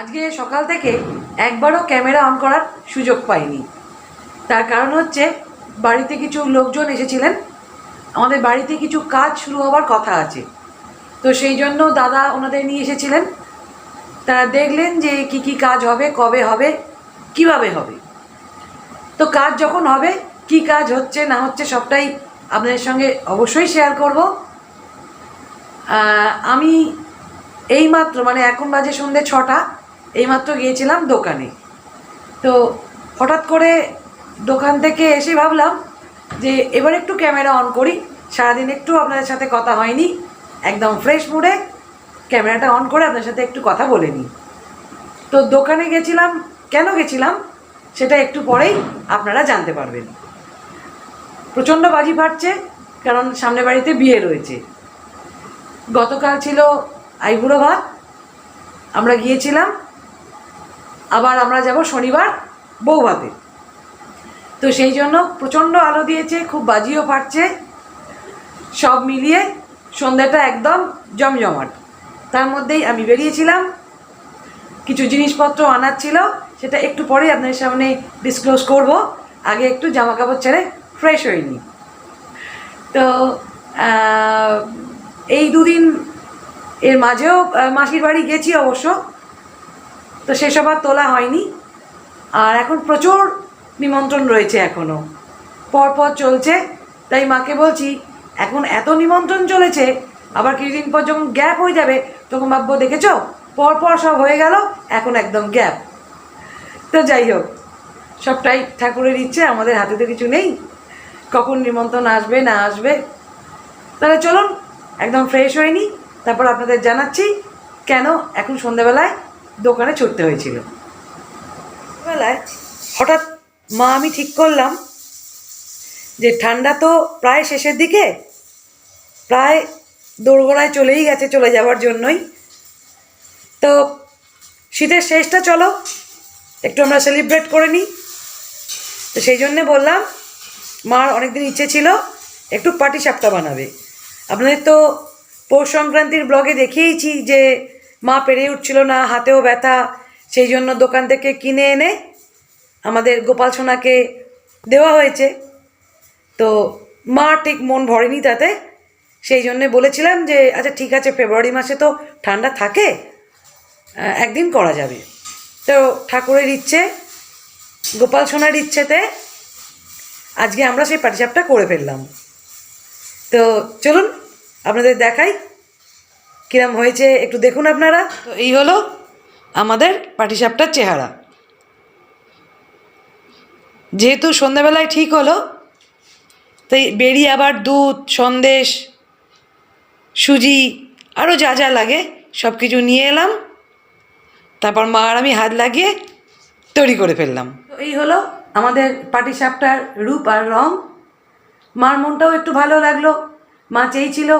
আজকে সকাল থেকে একবারও ক্যামেরা অন করার সুযোগ পাইনি। তার কারণ হচ্ছে বাড়িতে কিছু লোকজন এসেছিলেন। আমাদের বাড়িতে কিছু কাজ শুরু হওয়ার কথা আছে। তো সেই জন্য দাদা ওনাদের নিয়ে এসেছিলেন। তারা দেখলেন যে কি কি কাজ হবে, কবে হবে, কীভাবে হবে। তো কাজ যখন হবে, কি কাজ হচ্ছে, না হচ্ছে সবটাই আপনাদের সঙ্গে অবশ্যই শেয়ার করব। আমি এইমাত্র মানে এখন বাজে সন্ধ্যে ছটা এইমাত্র গিয়েছিলাম দোকানে। তো হঠাৎ করে দোকান থেকে এসে ভাবলাম যে এবার একটু ক্যামেরা অন করি। সারাদিন একটু আপনাদের সাথে কথা হয়নি। একদম ফ্রেশ মুডে ক্যামেরাটা অন করে আপনার সাথে একটু কথা বলে নিই। তো দোকানে গেছিলাম। কেন গেছিলাম? সেটা একটু পরেই আপনারা জানতে পারবেন। প্রচণ্ড বাজি ফাটছে, কারণ সামনে বাড়িতে বিয়ে রয়েছে। গতকাল ছিল আইবুড়ো ভাত। আমরা গিয়েছিলাম। আবার আমরা যাব শনিবার বউ ভাতে তো সেই জন্য প্রচণ্ড আলো দিয়েছে, খুব বাজিও ফাটছে। সব মিলিয়ে সন্ধ্যাটা একদম জমজমাট। তার মধ্যেই আমি বেরিয়েছিলাম। কিছু জিনিসপত্র আনার ছিল, সেটা একটু পরেই আপনাদের সামনে ডিসক্লোজ করব। আগে একটু জামা কাপড় ছেড়ে ফ্রেশ হয়ে তো এই দুদিন এর মাঝেও মাসির বাড়ি গেছি অবশ্য। তো সেসব আর তোলা হয়নি। আর এখন প্রচুর নিমন্ত্রণ রয়েছে এখনও পরপর চলছে। তাই মাকে বলছি, এখন এত নিমন্ত্রণ চলেছে, আবার কিছুদিন পর যখন গ্যাপ হয়ে যাবে, তখন ভাববো দেখেছ, পরপর সব হয়ে গেল, এখন একদম গ্যাপ। তো যাই হোক, সবটাই ঠাকুরের ইচ্ছে, আমাদের হাতে তো কিছু নেই। কখন নিমন্ত্রণ আসবে, না আসবে? তাহলে চলুন, একদম ফ্রেশ হয়নি তারপর আপনাদের জানাচ্ছি, কেন এখন সন্ধ্যাবেলায় দোকানে ছুটতে হয়েছিল। বেলায় হঠাৎ মা আমি ঠিক করলাম যে ঠান্ডা তো প্রায় শেষের দিকে, প্রায় দোরগোড়ায় চলেই গেছে চলে যাওয়ার জন্যই। তো শীতের শেষটা চলো, একটু আমরা সেলিব্রেট করে নিই। তো সেই জন্যে বললাম, মার অনেকদিন ইচ্ছে ছিল, একটু পাটি সাপটা বানাবে। আপনাদের তো পৌষ সংক্রান্তির ব্লগে দেখিয়েছি যে মা পেরে উঠছিল না, হাতেও ব্যথা, সেই জন্য দোকান থেকে কিনে এনে আমাদের গোপাল সোনাকে দেওয়া হয়েছে। তো মা ঠিক মন ভরেনি তাতে, সেই জন্যে বলেছিলাম যে আচ্ছা ঠিক আছে, ফেব্রুয়ারি মাসে তো ঠান্ডা থাকে একদিন করা যাবে। তো ঠাকুরের ইচ্ছে, গোপাল সোনার ইচ্ছেতে আজকে আমরা সেই পাটিসাপটা করে ফেললাম। তো চলুন, আপনাদের দেখাই কিরম হয়েছে একটু দেখুন আপনারা। তো এই হলো আমাদের পাটিসাপটার চেহারা। যেহেতু সন্ধ্যাবেলায় ঠিক হলো তাই বেরিয়ে আবার দুধ সন্দেশ সুজি আরও যা যা লাগে সব কিছু নিয়ে এলাম। তারপর মা আর আমি হাত লাগিয়ে তৈরি করে ফেললাম। তো এই হলো আমাদের পাটি সাপটার রূপ আর রং। মার মনটাও একটু ভালো লাগল মা চেয়েছিল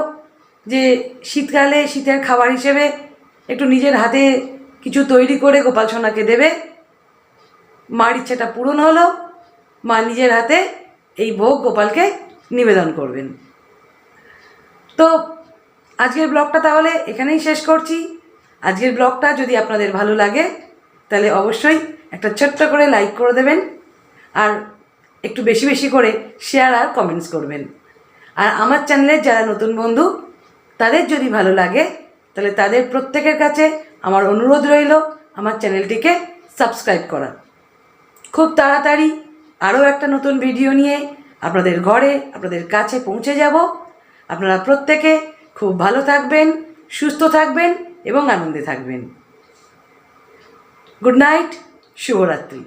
যে শীতকালে শীতের খাবার হিসেবে একটু নিজের হাতে কিছু তৈরি করে গোপাল সোনাকে দেবে। মার ইচ্ছাটা পূরণ হলো। মা নিজের হাতে এই ভোগ গোপালকে নিবেদন করবেন। তো আজকের ব্লগটা তাহলে এখানেই শেষ করছি। আজকের ব্লগটা যদি আপনাদের ভালো লাগে, তাহলে অবশ্যই একটা ছোট্ট করে লাইক করে দেবেন আর একটু বেশি বেশি করে শেয়ার আর কমেন্টস করবেন। আর আমার চ্যানেলের যারা নতুন বন্ধু তাদের যদি ভালো লাগে, তাহলে তাদের প্রত্যেকের কাছে আমার অনুরোধ রইল আমার চ্যানেলটিকে সাবস্ক্রাইব করা। খুব তাড়াতাড়ি আরও একটা নতুন ভিডিও নিয়ে আপনাদের ঘরে, আপনাদের কাছে পৌঁছে যাব। আপনারা প্রত্যেকে খুব ভালো থাকবেন, সুস্থ থাকবেন এবং আনন্দে থাকবেন। গুড নাইট, শুভরাত্রি।